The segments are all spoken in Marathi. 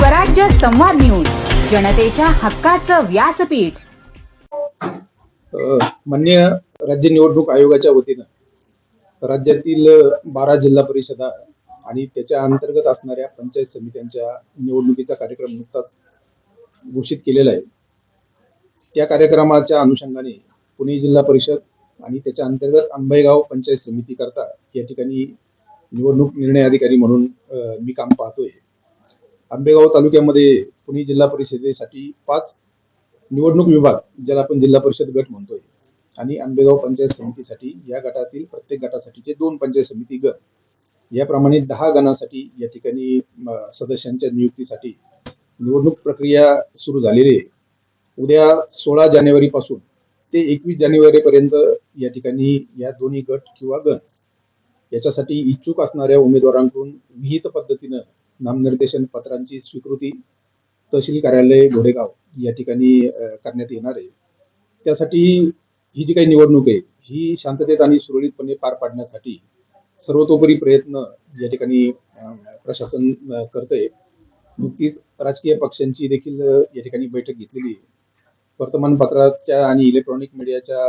स्वराज्य संवाद न्यूज जनतेच्या हक्काचं व्यासपीठ. मान्य राज्य निवडणूक आयोगाच्या वतीनं राज्यातील बारा जिल्हा परिषदा आणि त्याच्या अंतर्गत असणाऱ्या पंचायत समित्यांच्या निवडणुकीचा कार्यक्रम नुकताच घोषित केलेला आहे. त्या कार्यक्रमाच्या अनुषंगाने पुणे जिल्हा परिषद आणि त्याच्या अंतर्गत आंबेगाव पंचायत समिती करता या ठिकाणी निवडणूक निर्णय अधिकारी म्हणून मी काम पाहतोय. आंबेगाव तालुक्यामध्ये पुणे जिल्हा परिषदेसाठी पाच निवडणूक विभाग ज्याला आपण जिल्हा परिषद गट म्हणतोय आणि आंबेगाव पंचायत समितीसाठी या गटातील प्रत्येक गटासाठीचे दोन पंचायत समिती गट. याप्रमाणे दहा गणासाठी या ठिकाणी सदस्यांच्या नियुक्तीसाठी निवडणूक प्रक्रिया सुरू झालेली आहे. उद्या सोळा जानेवारीपासून ते एकवीस जानेवारीपर्यंत या ठिकाणी या दोन्ही गट किंवा गण याच्यासाठी इच्छुक असणाऱ्या उमेदवारांकडून विहित पद्धतीनं नामनिर्देशन पत्रांची स्वीकृती तहसील कार्यालय घोडेगाव या ठिकाणी करण्यात येणार आहे. त्यासाठी ही जी काही निवडणूक आहे ही शांततेत आणि सुरळीतपणे पार पाडण्यासाठी सर्वतोपरी प्रयत्न या ठिकाणी प्रशासन करत करतंय. नुकतीच राजकीय पक्षांची देखील या ठिकाणी बैठक घेतलेली आहे. वर्तमानपत्राच्या आणि इलेक्ट्रॉनिक मीडियाच्या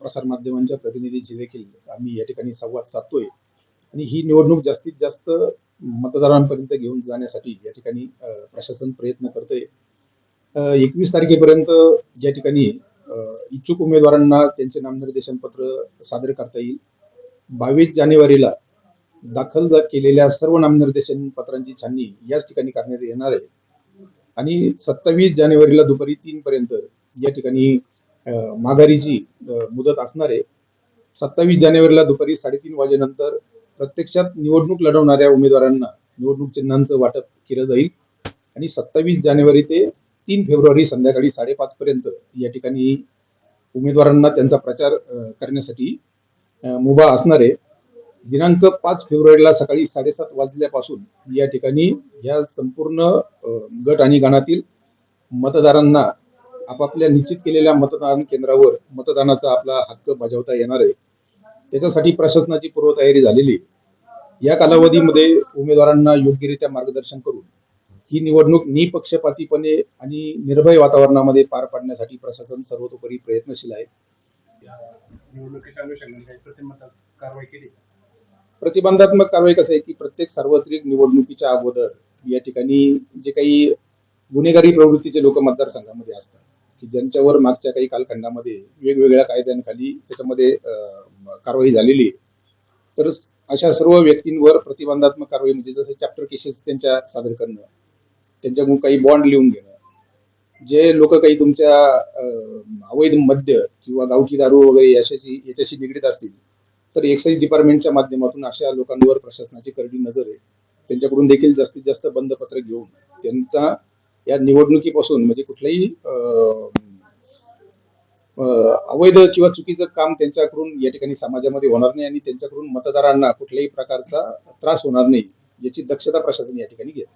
प्रसारमाध्यमांच्या प्रतिनिधींची देखील आम्ही या ठिकाणी संवाद साधतोय. आणि ही निवडणूक जास्तीत जास्त मतदारांपर्यंत घेऊन जाण्यासाठी या ठिकाणी प्रशासन प्रयत्न करतंय. एकवीस तारखेपर्यंत या ठिकाणी इच्छुक उमेदवारांना त्यांचे नामनिर्देशन पत्र सादर करता येईल. बावीस जानेवारीला दाखल केलेल्या सर्व नामनिर्देशन पत्रांची छाननी याच ठिकाणी करण्यात येणार आहे. आणि सत्तावीस जानेवारीला दुपारी तीन पर्यंत या ठिकाणी माघारीची मुदत असणार आहे. सत्तावीस जानेवारीला दुपारी साडेतीन वाजेनंतर प्रत्यक्षात निवडणूक लढवणाऱ्या उमेदवारांना निवडणूक चिन्हांचं वाटप केलं जाईल. आणि सत्तावीस जानेवारी ते तीन फेब्रुवारी संध्याकाळी साडेपाच पर्यंत या ठिकाणी उमेदवारांना त्यांचा प्रचार करण्यासाठी मुभा असणार आहे दिनांक पाच फेब्रुवारीला सकाळी साडेसात वाजल्यापासून या ठिकाणी या संपूर्ण गट आणि गणातील मतदारांना आपापल्या निश्चित केलेल्या मतदान केंद्रावर मतदानाचा आपला हक्क बजावता येणार आहे. त्याच्यासाठी प्रशासनाची पूर्वतयारी झालेली या कालावधीमध्ये उमेदवारांना योग्यरित्या मार्गदर्शन करून ही निवडणूक निपक्षपातीपणे आणि निर्भय वातावरणामध्ये पार पाडण्यासाठी प्रशासन सर्वतोपरी प्रयत्नशील आहे? प्रतिबंधात्मक कारवाई कसं आहे की प्रत्येक सार्वत्रिक निवडणुकीच्या अगोदर या ठिकाणी जे काही गुन्हेगारी प्रवृत्तीचे लोक मतदारसंघामध्ये असतात की ज्यांच्यावर मागच्या काही कालखंडामध्ये वेगवेगळ्या कायद्यांखाली त्याच्यामध्ये कारवाई झालेली आहे. तर अशा सर्व व्यक्तींवर प्रतिबंधात्मक कारवाई म्हणजे जसं चॅप्टर केसेस त्यांच्या सादर करणं त्यांच्याकडून काही बॉन्ड लिहून घेणं जे लोक काही तुमच्या अवैध मद्य किंवा गावठी दारू वगैरे याच्याशी याच्याशी निगडीत असतील तर एक्साईज डिपार्टमेंटच्या माध्यमातून अशा लोकांवर प्रशासनाची करडी नजर आहे. त्यांच्याकडून देखील जास्तीत जास्त बंदपत्र घेऊन त्यांचा या निवडणुकीपासून म्हणजे कुठल्याही अवैध किंवा चुकीचं काम त्यांच्याकडून या ठिकाणी समाजामध्ये होणार नाही आणि त्यांच्याकडून मतदारांना कुठल्याही प्रकारचा त्रास होणार नाही याची दक्षता प्रशासन या ठिकाणी घेत